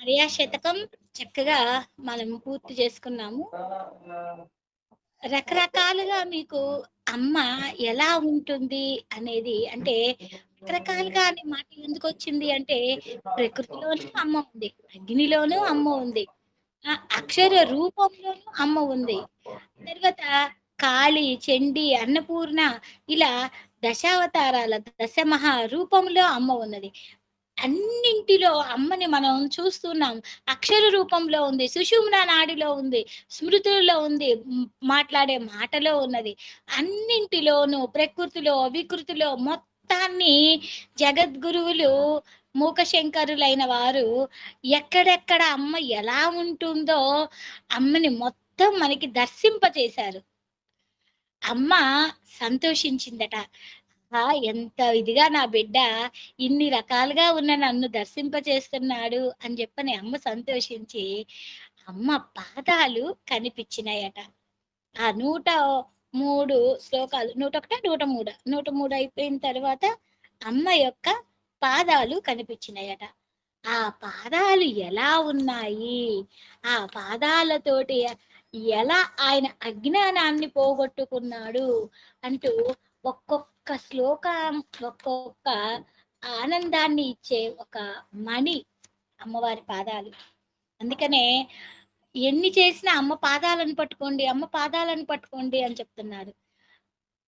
ఆర్యా శతకం చక్కగా మనం పూర్తి చేసుకున్నాము. రకరకాలుగా మీకు అమ్మ ఎలా ఉంటుంది అనేది అంటే రకరకాలుగా అనే మాట ఎందుకు వచ్చింది అంటే ప్రకృతిలోనూ అమ్మ ఉంది అగ్నిలోనూ అమ్మ ఉంది ఆ అక్షర రూపంలోనూ అమ్మ ఉంది. తర్వాత కాళి చండి అన్నపూర్ణ ఇలా దశావతారాల దశ మహా రూపంలో అమ్మ ఉన్నది. అన్నింటిలో అమ్మని మనం చూస్తున్నాం. అక్షర రూపంలో ఉంది సుషుమ్న నాడిలో ఉంది స్మృతుల్లో ఉంది మాట్లాడే మాటలో ఉన్నది. అన్నింటిలోనూ ప్రకృతిలో వికృతిలో మొత్తాన్ని జగద్గురువులు మూకశంకరులైన వారు ఎక్కడెక్కడ అమ్మ ఎలా ఉంటుందో అమ్మని మొత్తం మనకి దర్శింపచేశారు అమ్మ సంతోషించిందట. ఎంత ఇదిగా నా బిడ్డ ఇన్ని రకాలుగా ఉన్న నన్ను దర్శింపచేస్తున్నాడు అని చెప్పని అమ్మ సంతోషించి అమ్మ పాదాలు కనిపించినాయట. ఆ నూట మూడు శ్లోకాలు నూట ఒకట నూట మూడు నూట మూడు అయిపోయిన తర్వాత అమ్మ యొక్క పాదాలు కనిపించినాయట. ఆ పాదాలు ఎలా ఉన్నాయి? ఆ పాదాలతోటి ఎలా ఆయన అజ్ఞానాన్ని పోగొట్టుకున్నాడు? అంటూ ఒక్కొక్క శ్లోకం ఒక్కొక్క ఆనందాన్ని ఇచ్చే ఒక మణి అమ్మవారి పాదాలు. అందుకనే ఎన్ని చేసినా అమ్మ పాదాలను పట్టుకోండి అమ్మ పాదాలను పట్టుకోండి అని చెప్తున్నారు.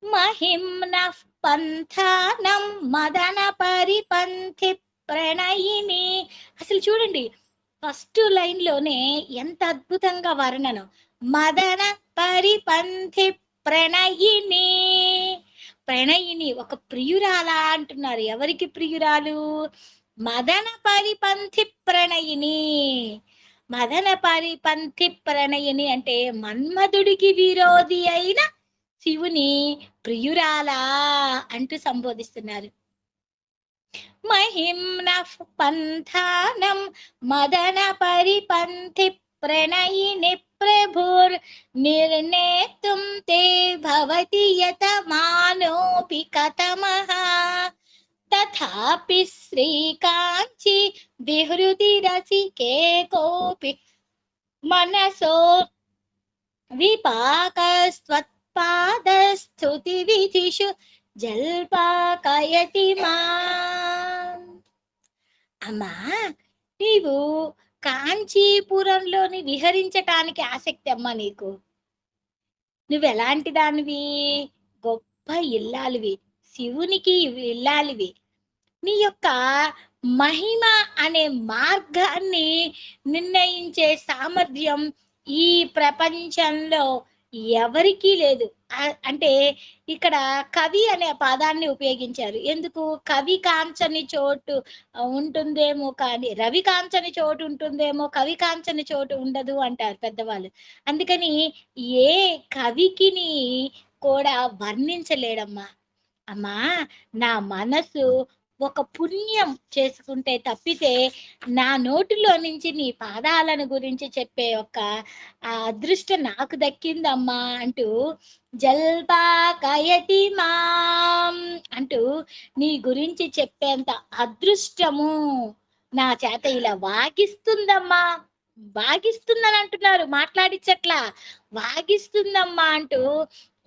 మహిమ్న పంథానం మదన పరిపంథి ప్రణయిని అసలు చూడండి ఫస్ట్ లైన్లోనే ఎంత అద్భుతంగా వర్ణనం. మదన పరిపంథి ప్రణయిని ప్రణయిని ఒక ప్రియురాలా అంటున్నారు. ఎవరికి ప్రియురాలు? మదన పరిపంథి ప్రణయిని. మదన పరిపంథి ప్రణయిని అంటే మన్మధుడికి విరోధి అయిన శివుని ప్రియురాలా అంటూ సంబోధిస్తున్నారు. మహిమ్న పంథానం మదన పరిపంథి ప్రణయిని ప్రభుర్ నిర్ణేతుం తే భవతి యత మానోపి కథమః తథాపి శ్రీకాంచి విహృతి రసికే కోపి మనసో విపాకస్త్వత్పాదస్థుతి విధిషు జల్పాకయతి మా అమ్మా నీవు కాంచీపురంలోని విహరించటానికి ఆసక్తి అమ్మా నీకు? నువ్వు ఎలాంటి దానివి? గొప్ప ఇల్లాలివి. శివునికి ఇల్లాలివి. నీ యొక్క మహిమ అనే మార్గాన్ని నిర్ణయించే సామర్థ్యం ఈ ప్రపంచంలో ఎవరికీ లేదు. అంటే ఇక్కడ కవి అనే పదాన్ని ఉపయోగించారు. ఎందుకు? కవి కాంచని చోటు ఉంటుందేమో కానీ రవి కాంచని చోటు ఉంటుందేమో కవి కాంచని చోటు ఉండదు అంటారు పెద్దవాళ్ళు. అందుకని ఏ కవికిని కూడా వర్ణించలేడమ్మా. అమ్మా నా మనసు ఒక పుణ్యం చేసుకుంటే తప్పితే నా నోటిలో నుంచి నీ పాదాలను గురించి చెప్పే ఒక ఆ అదృష్టం నాకు దక్కిందమ్మా అంటూ జల్పాకయతి మాం అంటూ నీ గురించి చెప్పేంత అదృష్టము నా చేత ఇలా వాగిస్తుందమ్మా. వాగిస్తుందని అంటున్నారు మాట్లాడించట్లా వాగిస్తుందమ్మా అంటూ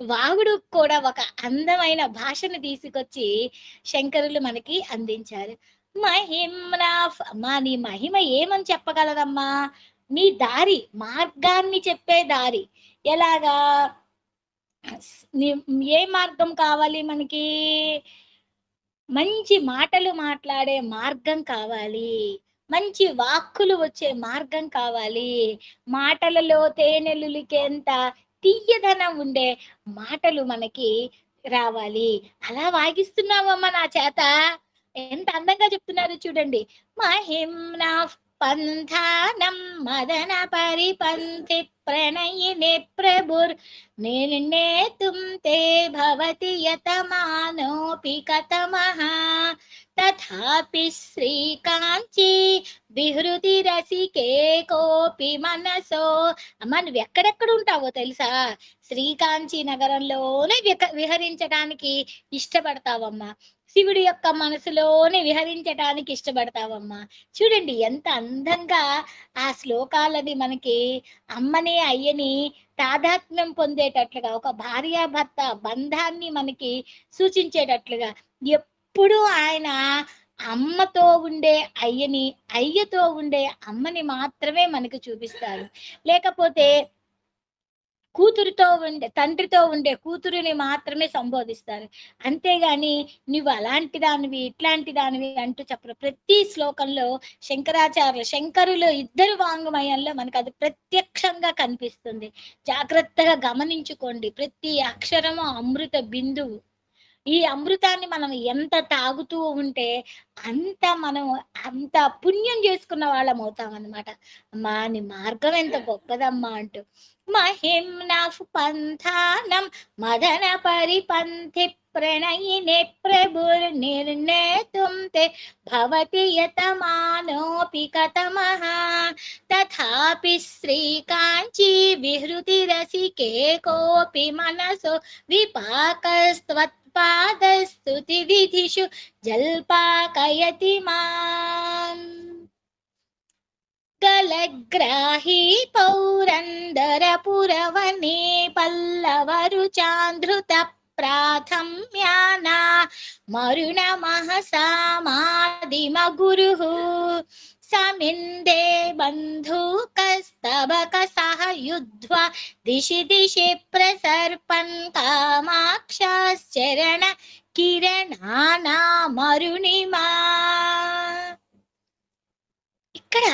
వాగుడు కూడా ఒక అందమైన భాషను తీసుకొచ్చి శంకరులు మనకి అందించారు. మహిమ్నా అమ్మా నీ మహిమ ఏమని చెప్పగలదమ్మా నీ దారి మార్గాన్ని చెప్పే దారి. ఎలాగా? ఏ మార్గం కావాలి మనకి? మంచి మాటలు మాట్లాడే మార్గం కావాలి. మంచి వాక్కులు వచ్చే మార్గం కావాలి. మాటలలో తేనెలులికేంత తీయదనం ఉండే మాటలు మనకి రావాలి. అలా వాగిస్తున్నావమ్మా నా చేత. ఎంత అందంగా చెప్తున్నారు చూడండి. మహిమ్నా పంథానం మదన పరిపంథి ప్రణయిని ప్రభుర్. నిర్ణేతుం తే భవతి యతమానోపి కథమః తథాపి శ్రీకాంచి విహృతి రసికే కోపి మనసో. అమ్మ నువ్వు ఎక్కడెక్కడ ఉంటావో తెలుసా? శ్రీకాంచి నగరంలోనే విహరించడానికి ఇష్టపడతావమ్మా. శివుడి యొక్క మనసులోనే విహరించటానికి ఇష్టపడతావమ్మా. చూడండి ఎంత అందంగా ఆ శ్లోకాలని మనకి అమ్మని అయ్యని తాదాత్మ్యం పొందేటట్లుగా ఒక భార్యాభర్త బంధాన్ని మనకి సూచించేటట్లుగా ఎప్పుడు ఆయన అమ్మతో ఉండే అయ్యని అయ్యతో ఉండే అమ్మని మాత్రమే మనకు చూపిస్తారు. లేకపోతే కూతురుతో ఉండే తండ్రితో ఉండే కూతురుని మాత్రమే సంబోధిస్తారు. అంతేగాని నువ్వు అలాంటి దానివి ఇట్లాంటి దానివి అంటూ చెప్పరు. ప్రతి శ్లోకంలో శంకరాచార్యులు శంకరులు ఇద్దరు వాంగ్మయంలో మనకు అది ప్రత్యక్షంగా కనిపిస్తుంది. జాగ్రత్తగా గమనించుకోండి. ప్రతి అక్షరము అమృత బిందువు. ఈ అమృతాన్ని మనం ఎంత తాగుతూ ఉంటే అంత మనం అంత పుణ్యం చేసుకున్న వాళ్ళం అవుతాం అనమాట అమ్మా నీ మార్గం ఎంత గొప్పదమ్మా అంటూ. మహిమ్న పంథానం మదన పరిపంథి ప్రణయినే ప్రభుర్ నిర్ణేతుం తే భవతి యతమానోపి కతమః తథాపి శ్రీకాంచీ విహృతి రసికే కోపి మనసో విపాకస్త్వత్ విధిషు జల్పాకయతి మాం గలగ్రాహీ పౌరందర పురవనే పల్లవరు చాంద్రుత ప్రాథమ్యానా. మరుణ మహసామాదిమ గురు. సమిందే బంధూకస్తబక సహ యుధ్వ దిశి దిశి ప్రసర్పన్ కామాక్షాశ్చరణ కిరణానామరుణిమా ఇక్కడ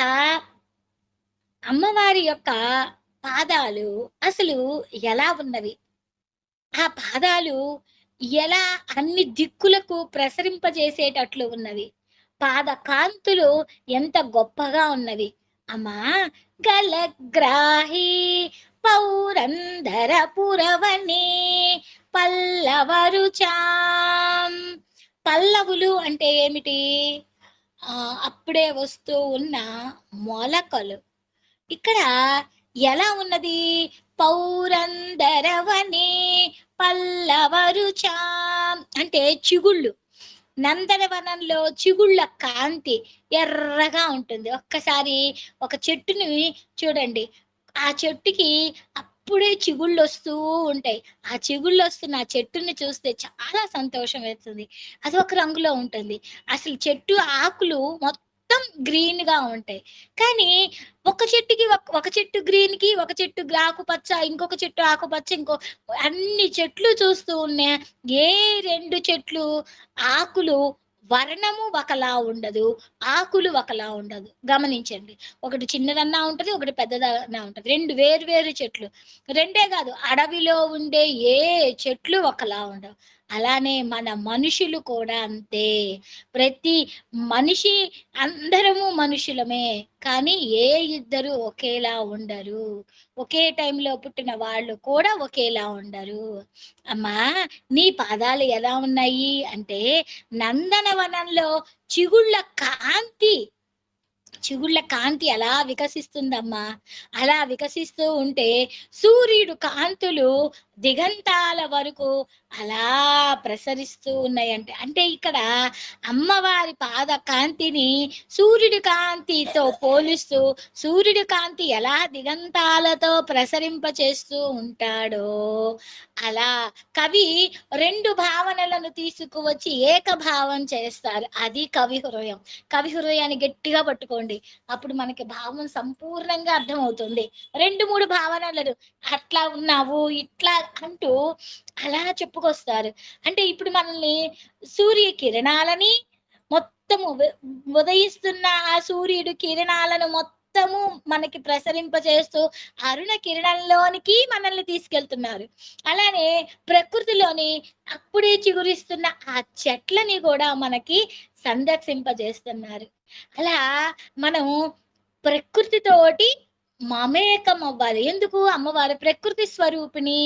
అమ్మవారి యొక్క పాదాలు అసలు ఎలా ఉన్నవి? ఆ పాదాలు ఎలా అన్ని దిక్కులకు ప్రసరింపజేసేటట్లు ఉన్నవి? పాద కాంతులు ఎంత గొప్పగా ఉన్నవి. అమ్మా గలగ్రాహి పౌరందర పురవనే పల్లవరుచాం. పల్లవులు అంటే ఏమిటి? అప్పుడే వస్తూ ఉన్న మొలకలు. ఇక్కడ ఎలా ఉన్నది? పౌరందరవని పల్లవరుచా అంటే చిగుళ్ళు. నందనవనంలో చిగుళ్ళ కాంతి ఎర్రగా ఉంటుంది. ఒక్కసారి ఒక చెట్టుని చూడండి. ఆ చెట్టుకి అప్పుడే చిగుళ్ళు వస్తూ ఉంటాయి. ఆ చిగుళ్ళు వస్తున్న ఆ చెట్టుని చూస్తే చాలా సంతోషం వేస్తుంది. అది ఒక రంగులో ఉంటుంది. అసలు చెట్టు ఆకులు మొత్తం గ్రీన్గా ఉంటాయి. కానీ ఒక చెట్టుకి ఒక- ఒక చెట్టు గ్రీన్కి ఒక చెట్టు ఆకుపచ్చ ఇంకొక చెట్టు ఆకుపచ్చ ఇంకో అన్ని చెట్లు చూస్తూ ఉన్నా ఏ రెండు చెట్లు ఆకులు వర్ణము ఒకలా ఉండదు ఆకులు ఒకలా ఉండదు. గమనించండి. ఒకటి చిన్నదన్నా ఉంటది ఒకటి పెద్దదన్నా ఉంటది. రెండు వేరు వేరు చెట్లు. రెండే కాదు అడవిలో ఉండే ఏ చెట్లు ఒకలా ఉండవు. అలానే మన మనుషులు కూడా అంతే. ప్రతి మనిషి అందరము మనుషులమే కానీ ఏ ఇద్దరు ఒకేలా ఉండరు. ఒకే టైంలో పుట్టిన వాళ్ళు కూడా ఒకేలా ఉండరు. అమ్మా నీ పాదాలు ఎలా ఉన్నాయి? అంటే నందనవనంలో చిగుళ్ళ కాంతి చిగుళ్ళ కాంతి అలా వికసిస్తుందమ్మా. అలా వికసిస్తూ ఉంటే సూర్యుడు కాంతులు దిగంతాల వరకు అలా ప్రసరిస్తూ ఉన్నాయంటే అంటే ఇక్కడ అమ్మవారి పాద కాంతిని సూర్యుడి కాంతితో పోలుస్తూ సూర్యుడి కాంతి ఎలా దిగంతాలతో ప్రసరింప చేస్తూ ఉంటాడో అలా కవి రెండు భావనలను తీసుకువచ్చి ఏకభావం చేస్తారు. అది కవి హృదయం. కవి హృదయాన్ని గట్టిగా పట్టుకోండి. అప్పుడు మనకి భావం సంపూర్ణంగా అర్థమవుతుంది. రెండు మూడు భావనలను అట్లా ఉన్నావు ఇట్లా అంటూ అలా చెప్పుకొస్తారు. అంటే ఇప్పుడు మనల్ని సూర్య కిరణాలని మొత్తము ఉదయిస్తున్న ఆ సూర్యుడు కిరణాలను మొత్తము మనకి ప్రసరింపజేస్తూ అరుణ కిరణంలోనికి మనల్ని తీసుకెళ్తున్నారు. అలానే ప్రకృతిలోని అప్పుడే చిగురిస్తున్న ఆ చెట్లని కూడా మనకి సందర్శింపజేస్తున్నారు. అలా మనం ప్రకృతితోటి మమేకం అవ్వాలి ఎందుకు? అమ్మవారు ప్రకృతి స్వరూపిణి.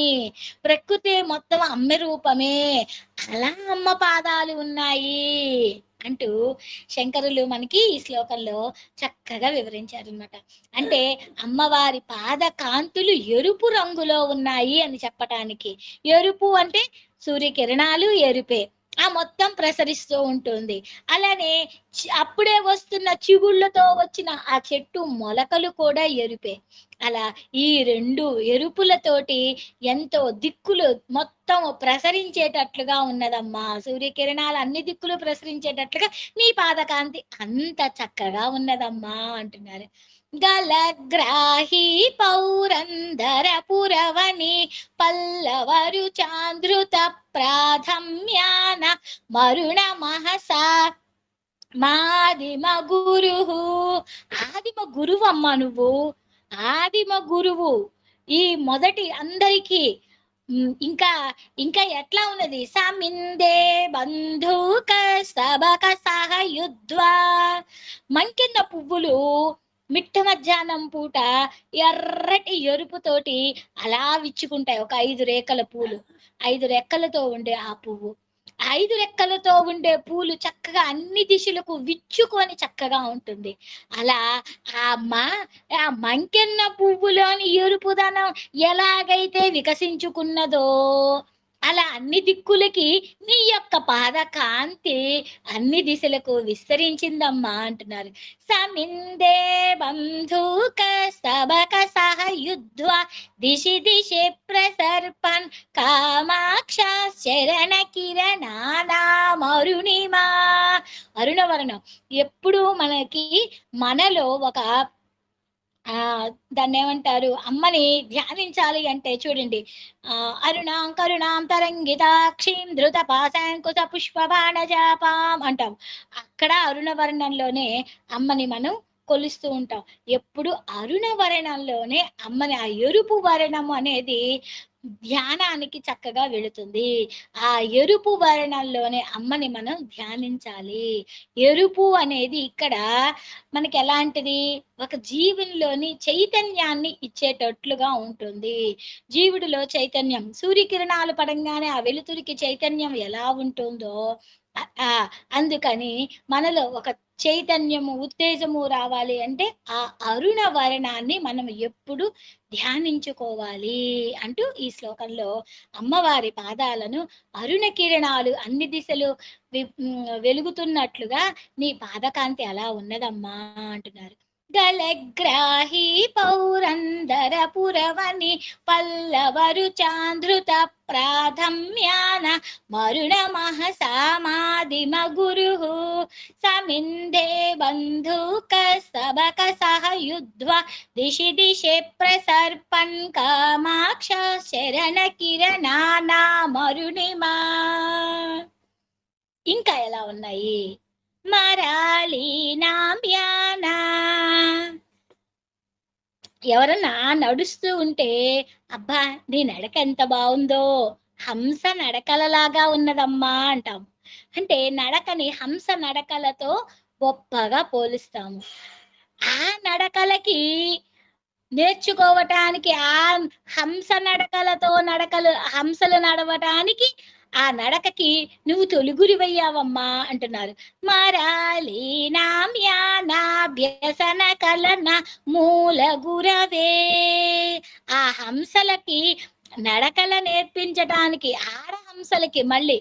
ప్రకృతి మొత్తం అమ్మ రూపమే. అలా అమ్మ పాదాలు ఉన్నాయి అంటూ శంకరులు మనకి ఈ శ్లోకంలో చక్కగా వివరించారు అనమాట అంటే అమ్మవారి పాద కాంతులు ఎరుపు రంగులో ఉన్నాయి అని చెప్పటానికి. ఎరుపు అంటే సూర్యకిరణాలు ఎరుపే. ఆ మొత్తం ప్రసరిస్తూ ఉంటుంది. అలానే అప్పుడే వస్తున్న చిగుళ్ళతో వచ్చిన ఆ చెట్టు మొలకలు కూడా ఎరుపే. అలా ఈ రెండు ఎరుపులతోటి ఎంతో దిక్కులు మొత్తం ప్రసరించేటట్లుగా ఉన్నదమ్మా. సూర్యకిరణాలు అన్ని దిక్కులు ప్రసరించేటట్లుగా నీ పాదకాంతి అంత చక్కగా ఉన్నదమ్మా అంటున్నారు. గలగ్రాహి పౌరందర పురవని పల్లవరు చాంద్రుత ప్రాధమ్యాన మరుణ మహసా మాదిమ గురు ఆదిమ గురువు అమ్మా నువ్వు. ఆదిమ గురువు. ఈ మొదటి అందరికి ఇంకా ఇంకా ఎట్లా ఉన్నది? సమిందే బంధుక సబక సహయుద్వా. మంకిన్న పువ్వులు మిట్ట మధ్యాహ్నం పూట ఎర్రటి ఎరుపుతోటి అలా విచ్చుకుంటాయి ఒక ఐదు రేఖల పూలు. ఐదు రెక్కలతో ఉండే ఆ పువ్వు. ఐదు రెక్కలతో ఉండే పూలు చక్కగా అన్ని దిశలకు విచ్చుకొని చక్కగా ఉంటుంది. అలా ఆ మా ఆ మంకెన్న పువ్వులోని ఎరుపుదనం ఎలాగైతే వికసించుకున్నదో అలా అన్ని దిక్కులకి నీ యొక్క పాద కాంతి అన్ని దిశలకు విస్తరించిందమ్మా అంటున్నారు. సమిందే బంధుక సబక సహయుద్ధ దిశి దిశి ప్రసర్పన్ కామాక్ష శరణ కిరణానా మరుణిమా అరుణవర్ణం ఎప్పుడు మనకి మనలో ఒక ఆ దాన్ని ఏమంటారు? అమ్మని ధ్యానించాలి అంటే చూడండి. ఆ అరుణాం కరుణాం తరంగితాక్షిం ధృత పాశాంకుశ పుష్ప బాణజాపాం అంటాం. అక్కడ అరుణ వర్ణంలోనే అమ్మని మనం కొలుస్తూ ఉంటాం. ఎప్పుడు అరుణ వరణంలోనే అమ్మని ఆ ఎరుపు వరణం అనేది ధ్యానానికి చక్కగా వెళుతుంది. ఆ ఎరుపు వర్ణంలోనే అమ్మని మనం ధ్యానించాలి. ఎరుపు అనేది ఇక్కడ మనకి ఎలాంటిది? ఒక జీవునిలోని చైతన్యాన్ని ఇచ్చేటట్లుగా ఉంటుంది. జీవుడిలో చైతన్యం సూర్యకిరణాలు పడంగానే ఆ వెలుతురికి చైతన్యం ఎలా ఉంటుందో ఆ అందుకని మనలో ఒక చైతన్యము ఉత్తేజము రావాలి అంటే ఆ అరుణ వర్ణాన్ని మనం ఎప్పుడు ధ్యానించుకోవాలి అంటూ ఈ శ్లోకంలో అమ్మవారి పాదాలను అరుణ కిరణాలు అన్ని దిశలు వెలుగుతున్నట్లుగా నీ పాదకాంతి అలా ఉన్నదమ్మా అంటున్నారు. గలగ్రాహి పౌరందర పురవని పల్లవరు చాంద్రుత ప్రాధమ్యాన మరుణ మహసామాదిమ గురు సమిందే బంధుక సబక సహయుద్వ దిశి దిశే ప్రసర్పన్ కామాక్ష శరణ కిరణానా మరుణిమా. ఇంకా ఎలా ఉన్నాయి? మరాళీనామ్యానా ఎవరన్నా నడుస్తూ ఉంటే అబ్బా నీ నడక ఎంత బాగుందో హంస నడకలలాగా ఉన్నదమ్మా అంటాం. అంటే నడకని హంస నడకలతో గొప్పగా పోలుస్తాము. ఆ నడకలకి నేర్చుకోవటానికి ఆ హంస నడకలతో నడకలు హంసలు నడవటానికి ఆ నడకకి నువ్వు తొలుగురివయ్యావమ్మా అంటున్నారు. మరాళీనామ్యానాభ్యసన కలన మూల గురవే ఆ హంసలకి నడకల నేర్పించటానికి ఆడహంసలకి మళ్ళీ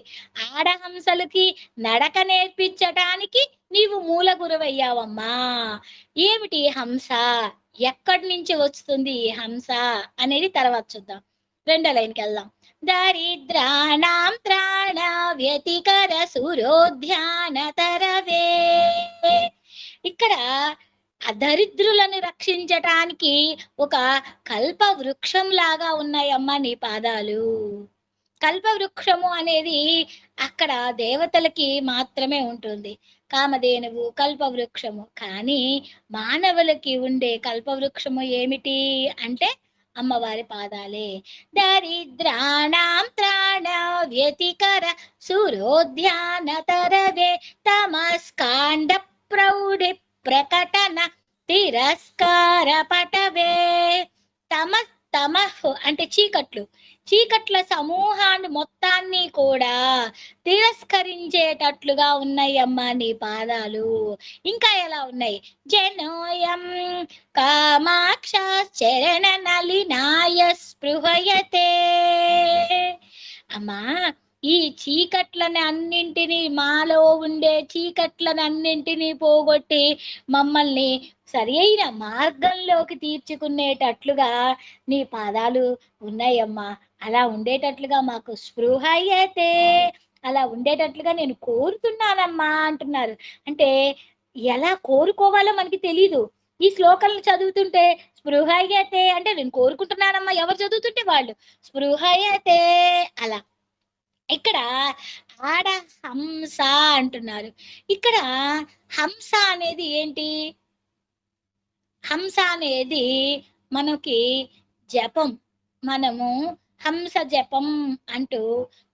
ఆడహంసలకి నడక నేర్పించటానికి నీవు మూల గురవయ్యావమ్మా ఏమిటి హంస? ఎక్కడి నుంచి వస్తుంది ఈ హంస? అనేది తర్వాత చూద్దాం. రెండో లైన్కి వెళ్దాం. దరిద్రాణం త్రాణ వ్యతికర సురోధ్యాన తరవే. ఇక్కడ దరిద్రులను రక్షించటానికి ఒక కల్ప వృక్షం లాగా ఉన్నాయమ్మా నీ పాదాలు. కల్ప వృక్షము అనేది అక్కడ దేవతలకి మాత్రమే ఉంటుంది. కామధేనువు కల్ప వృక్షము కానీ మానవులకి ఉండే కల్ప వృక్షము ఏమిటి అంటే అమ్మవారి పాదాలే. దరిద్రాణం త్రాణ వ్యతికర సురోధ్యాన తరవే. తమస్కాండ ప్రౌఢి ప్రకటన తిరస్కార పటవే. తమ తమ అంటే చీకట్లు. చీకట్ల సమూహాన్ని మొత్తాన్ని కూడా తిరస్కరించేటట్లుగా ఉన్నాయమ్మా నీ పాదాలు. ఇంకా ఎలా ఉన్నాయి? జనోయం కామాక్ష చరణ నలినాయ స్పృహయతే. అమ్మా ఈ చీకట్లని అన్నింటినీ మాలో ఉండే చీకట్లని అన్నింటినీ పోగొట్టి మమ్మల్ని సరి అయిన మార్గంలోకి తీర్చుకునేటట్లుగా నీ పాదాలు ఉన్నాయమ్మా. అలా ఉండేటట్లుగా మాకు స్పృహ అయితే అలా ఉండేటట్లుగా నేను కోరుతున్నానమ్మా అంటున్నారు. అంటే ఎలా కోరుకోవాలో మనకి తెలీదు. ఈ శ్లోకాలను చదువుతుంటే స్పృహయతే అంటే నేను కోరుకుంటున్నానమ్మా ఎవరు చదువుతుంటే వాళ్ళు? స్పృహయతే అలా. ఇక్కడ ఆడ హంస అంటున్నారు. ఇక్కడ హంస అనేది ఏంటి? హంస అనేది మనకి జపం. మనము హంస జపం అంటూ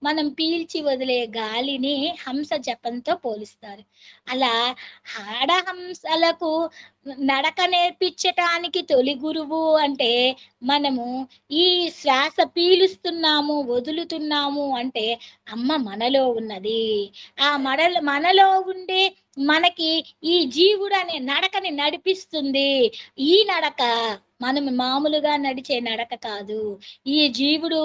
మనం పీల్చి వదిలే గాలిని హంస జపంతో పోలిస్తారు. అలా ఆడహంసలకు నడక నేర్పించటానికి తొలి గురువు అంటే మనము ఈ శ్వాస పీలుస్తున్నాము వదులుతున్నాము అంటే అమ్మ మనలో ఉన్నది. ఆ మనల మనలో ఉండే మనకి ఈ జీవుడు అనే నడకని నడిపిస్తుంది. ఈ నడక మనం మామూలుగా నడిచే నడక కాదు. ఈ జీవుడు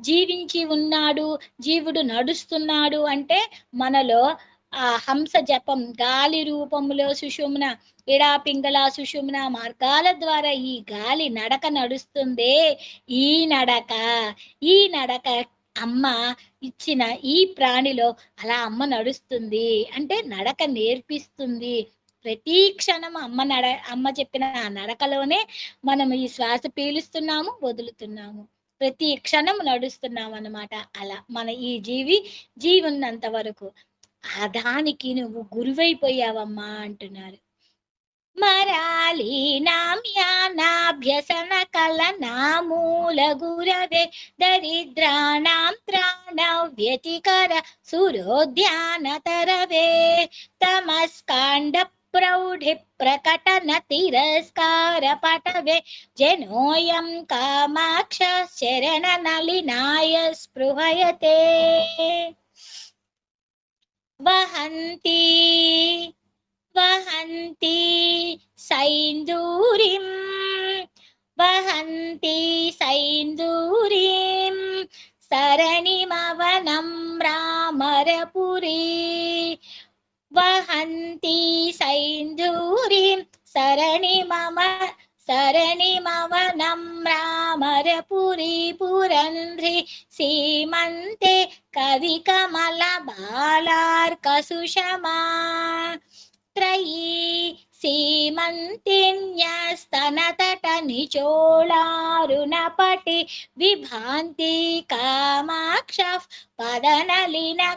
జీవించి ఉన్నాడు జీవుడు నడుస్తున్నాడు అంటే మనలో ఆ హంస జపం గాలి రూపంలో సుషుమ్న ఇడా పింగళ సుషుమ్న మార్గాల ద్వారా ఈ గాలి నడక నడుస్తుందే. ఈ నడక ఈ నడక అమ్మ ఇచ్చిన ఈ ప్రాణిలో అలా అమ్మ నడుస్తుంది. అంటే నడక నేర్పిస్తుంది. ప్రతి క్షణం అమ్మ నడ అమ్మ చెప్పిన ఆ నడకలోనే మనం ఈ శ్వాస పీలుస్తున్నాము వదులుతున్నాము. ప్రతి క్షణం నడుస్తున్నాం అన్నమాట అలా మన ఈ జీవి జీవున్నంత వరకు. ఆ దానికి నువ్వు గురువైపోయావమ్మా అంటున్నారు. మరాలి నామ్యానాభ్యసన కల నామూల గురవే దరిద్రాణం త్రాణ వ్యతికర సురోద్యాన తరవే తమస్కాండ प्रौढिप्रकटन तिरस्कारपटवे जनोऽयं कामाक्ष शरणनलिनाय स्पृहयते। वहन्ति वहन्ति सैन्दूरिं वहन्ती सैन्दूरिं सरणिमवनं रामरपुरी। సైందూరిం సరణిమవనం రామరపురీ వహంతి సైందూరిం సరణిమమ సరణిమవనం రామరపురీ పురంధ్రి సీమంతే కవి కమల బాలార్క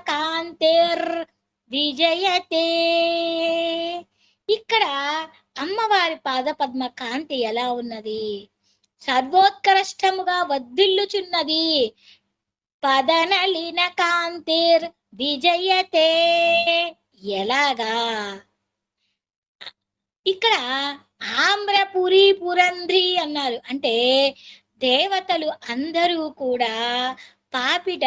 కాంతిర్ విజయతే. ఇక్కడ అమ్మవారి పాద పద్మ కాంతి ఎలా ఉన్నది? సర్వోత్కృష్టముగా వద్దిల్లుచున్నది. పదనలిన కాంతిర్ విజయతే. ఎలాగా? ఇక్కడ ఆమ్రపురి పురంధ్రి అన్నారు. అంటే దేవతలు అందరూ కూడా పాపిట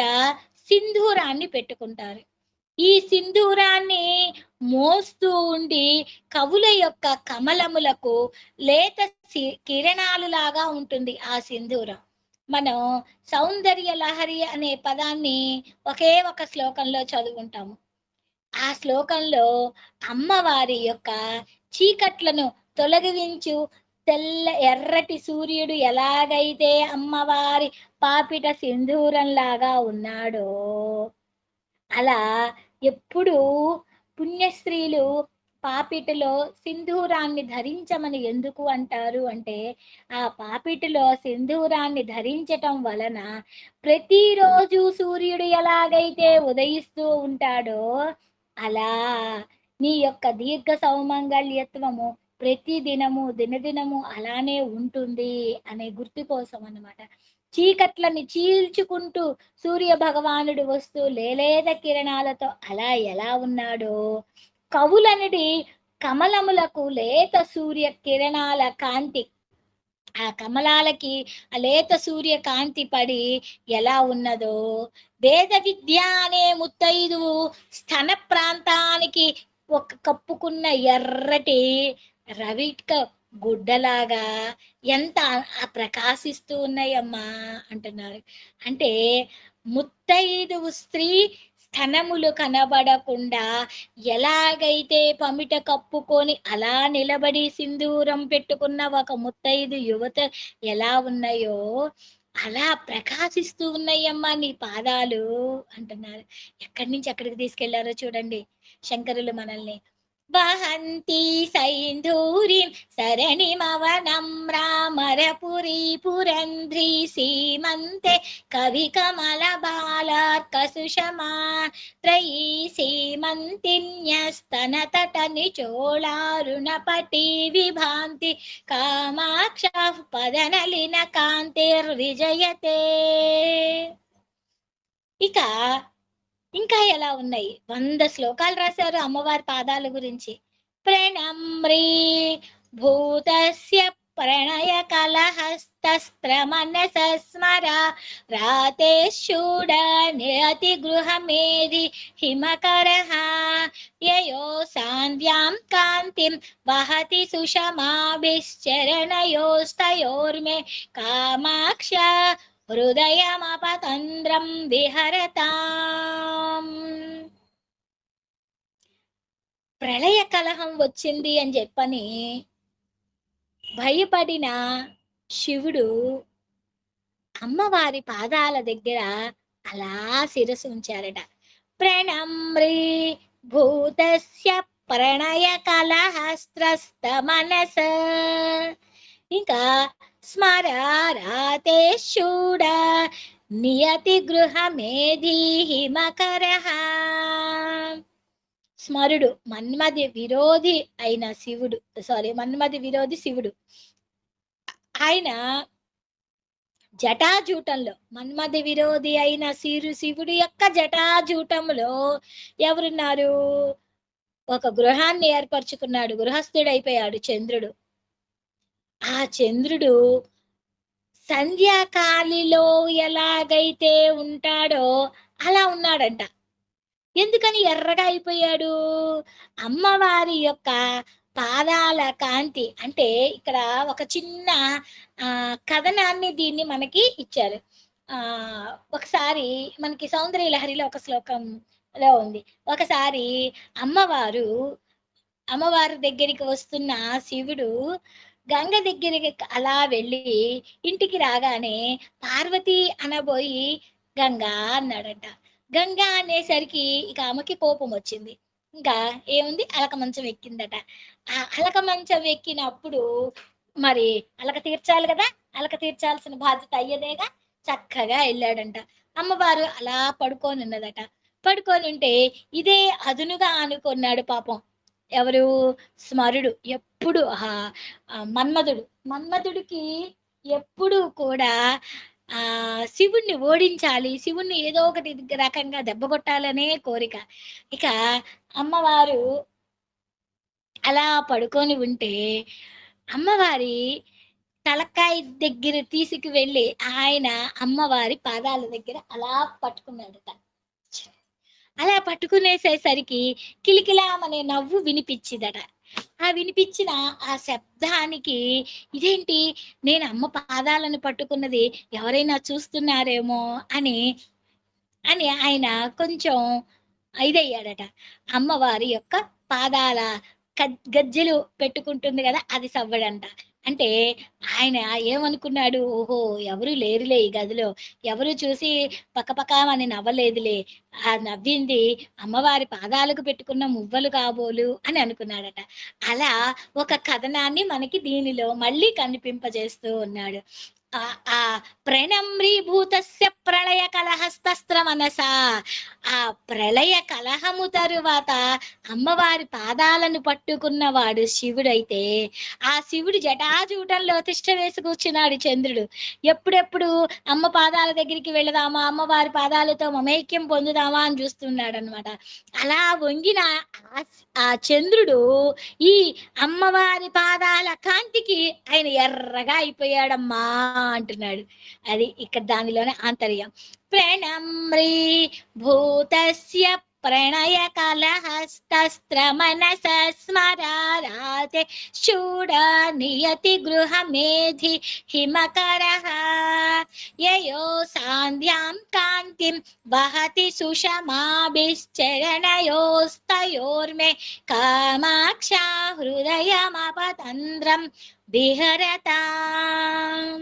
సింధూరాన్ని పెట్టుకుంటారు. ఈ సింధూరాన్ని మోస్తూ ఉండి కవుల యొక్క కమలములకు లేత సి- కిరణాలు లాగా ఉంటుంది ఆ సింధూరం. మనం సౌందర్య లహరి అనే పదాన్ని ఒకే ఒక శ్లోకంలో చదువుకుంటాము. ఆ శ్లోకంలో అమ్మవారి యొక్క చీకట్లను తొలగించు తెల్ల ఎర్రటి సూర్యుడు ఎలాగైతే అమ్మవారి పాపిట సింధూరంలాగా ఉన్నాడో అలా ఎప్పుడు పుణ్యస్త్రీలు పాపిటిలో సింధూరాన్ని ధరించమని ఎందుకు అంటారు అంటే ఆ పాపిటిలో సింధూరాన్ని ధరించటం వలన ప్రతిరోజు సూర్యుడు ఎలాగైతే ఉదయిస్తూ ఉంటాడో అలా నీ యొక్క దీర్ఘ సౌమంగళ్యత్వము ప్రతి దినము దినదినము అలానే ఉంటుంది అనే గుర్తు కోసం అన్నమాట. చీకట్లని చీల్చుకుంటూ సూర్య భగవానుడు వస్తూ లేలేద కిరణాలతో అలా ఎలా ఉన్నాడో? కవులనిడి కమలములకు లేత సూర్య కిరణాల కాంతి. ఆ కమలాలకి ఆ లేత సూర్య కాంతి పడి ఎలా ఉన్నదో? వేద విద్య అనే ముత్తైదు స్థన ప్రాంతానికి ఒక కప్పుకున్న ఎర్రటి రవిక గుడ్డలాగా ఎంత ఆ- ప్రకాశిస్తూ ఉన్నాయమ్మా అంటున్నారు. అంటే ముత్తైదువు స్త్రీ స్థనములు కనబడకుండా ఎలాగైతే పమిట కప్పుకొని అలా నిలబడి సింధూరం పెట్టుకున్న ఒక ముత్తైదు యువత ఎలా ఉన్నాయో అలా ప్రకాశిస్తూ ఉన్నాయమ్మా నీ పాదాలు అంటున్నారు. ఎక్కడి నుంచి ఎక్కడికి తీసుకెళ్ళారో చూడండి శంకరులు మనల్ని. వహంతి సైంధూరిం సరణిమవనం రామరపురి పురంధ్రి సీమంతే కవి కమల బాలార్క సుషమా త్రయీ సీమంతిన్యస్తన తట నిచోళారుణపటి విభాంతి కామాక్ష పదనలిన కాంతిర్విజయతే. ఇక ఇంకా ఎలా ఉన్నాయి? వంద శ్లోకాలు రాశారు అమ్మవారి పాదాల గురించి. ప్రణమ్రీ భూతస్య ప్రణయ కలహస్తస్త్రమనస స్మర రాతే శూడ నియతి గృహమేది హిమకరః యయో సాంధ్యాం కాంతిం వహతి సుషమాభిశ్చరణయోస్తయోర్మే కామాక్ష హృదయమపతంద్రం విహరతాం. ప్రళయ కలహం వచ్చింది అని చెప్పని భయపడిన శివుడు అమ్మవారి పాదాల దగ్గర అలా శిరస్సు ఉంచారట. ప్రణమ్రీ భూతస్య ప్రణయ కలహస్త్రస్త మనస. ఇంకా స్మరారాతే శూడ నియతి గృహమేధీ హిమకరః స్మరుడు మన్మది విరోధి అయిన శివుడు. సారీ మన్మది విరోధి శివుడు. ఆయన జటాజూటంలో మన్మది విరోధి అయిన శిరు శివుడు యొక్క జటాజూటంలో ఎవరున్నారు? ఒక గృహాన్ని ఏర్పరచుకున్నాడు గృహస్థుడైపోయాడు చంద్రుడు. ఆ చంద్రుడు సంధ్యాకాలిలో ఎలాగైతే ఉంటాడో అలా ఉన్నాడంట. ఎందుకని ఎర్రగా అయిపోయాడు? అమ్మవారి యొక్క పాదాల కాంతి అంటే ఇక్కడ ఒక చిన్న ఆ కథనాన్ని దీన్ని మనకి ఇచ్చారు. ఆ ఒకసారి మనకి సౌందర్య లహరిలో ఒక శ్లోకంలో ఉంది. ఒకసారి అమ్మవారు అమ్మవారి దగ్గరికి వస్తున్న శివుడు గంగ దగ్గరికి అలా వెళ్ళి ఇంటికి రాగానే పార్వతి అనబోయి గంగా అన్నాడట. గంగా అనేసరికి ఇక ఆమెకి కోపం వచ్చింది. ఇంకా ఏముంది? అలక మంచం ఎక్కిందట. ఆ అలక మంచం ఎక్కినప్పుడు మరి అలక తీర్చాలి కదా? అలక తీర్చాల్సిన బాధ్యత అయ్యదేగా? చక్కగా వెళ్ళాడంట. అమ్మవారు అలా పడుకొని ఉన్నదట. పడుకొని ఉంటే ఇదే అదునుగా అనుకున్నాడు పాపం. ఎవరు? స్మరుడు. ఎప్పుడు? ఆ మన్మధుడు. మన్మధుడికి ఎప్పుడు కూడా ఆ శివుణ్ణి ఓడించాలి. శివుణ్ణి ఏదో ఒకటి రకంగా దెబ్బ కొట్టాలనే కోరిక. ఇక అమ్మవారు అలా పడుకొని ఉంటే అమ్మవారి తలకాయ దగ్గర తీసుకు వెళ్ళి ఆయన అమ్మవారి పాదాల దగ్గర అలా పట్టుకున్నాడట. అలా పట్టుకునేసేసరికి కిలికిలామనే నవ్వు వినిపించిందట. ఆ వినిపించిన ఆ శబ్దానికి ఇదేంటి? నేను అమ్మ పాదాలను పట్టుకున్నది ఎవరైనా చూస్తున్నారేమో అని అని ఆయన కొంచెం ఇదయ్యాడట. అమ్మవారి యొక్క పాదాల కద్- గజ్జెలు పెట్టుకుంటుంది కదా అది సవ్వడంట. అంటే ఆయన ఏమనుకున్నాడు? ఓహో ఎవరు లేరులే ఈ గదిలో. ఎవరు చూసి పక్కపక్కమని నవ్వలేదులే. ఆ నవ్వింది అమ్మవారి పాదాలకు పెట్టుకున్న మువ్వలు కాబోలు అని అనుకున్నాడట. అలా ఒక కథనాన్ని మనకి దీనిలో మళ్ళీ కనిపింపజేస్తూ ఉన్నాడు. ప్రణమ్రీభూతస్య ప్రళయ కలహస్తస్త్ర మనస. ఆ ప్రళయ కలహము తరువాత అమ్మవారి పాదాలను పట్టుకున్నవాడు శివుడైతే ఆ శివుడు జటాజూటంలో తిష్ట వేసి కూర్చున్నాడు చంద్రుడు. ఎప్పుడెప్పుడు అమ్మ పాదాల దగ్గరికి వెళదామా అమ్మవారి పాదాలతో మమైక్యం పొందుదామా అని చూస్తున్నాడు అనమాట అలా వంగిన ఆ చంద్రుడు ఈ అమ్మవారి పాదాల కాంతికి ఆయన ఎర్రగా అయిపోయాడమ్మా. అంటున్నాడు. అది ఇక్కడ దానిలోనే ఆంతర్యం. ప్రణమ్రీ భూతస్య ప్రణయ కలహస్తస్త్ర మనస స్మరారాతే చూడ నియతి గృహ మేధి హిమకర. యయో సాంధ్యాం కాంతిం వహతి సుషమాభిశ్చరణయోస్తయోర్మే కామాక్షా హృదయమపతంద్రం విహరతాం.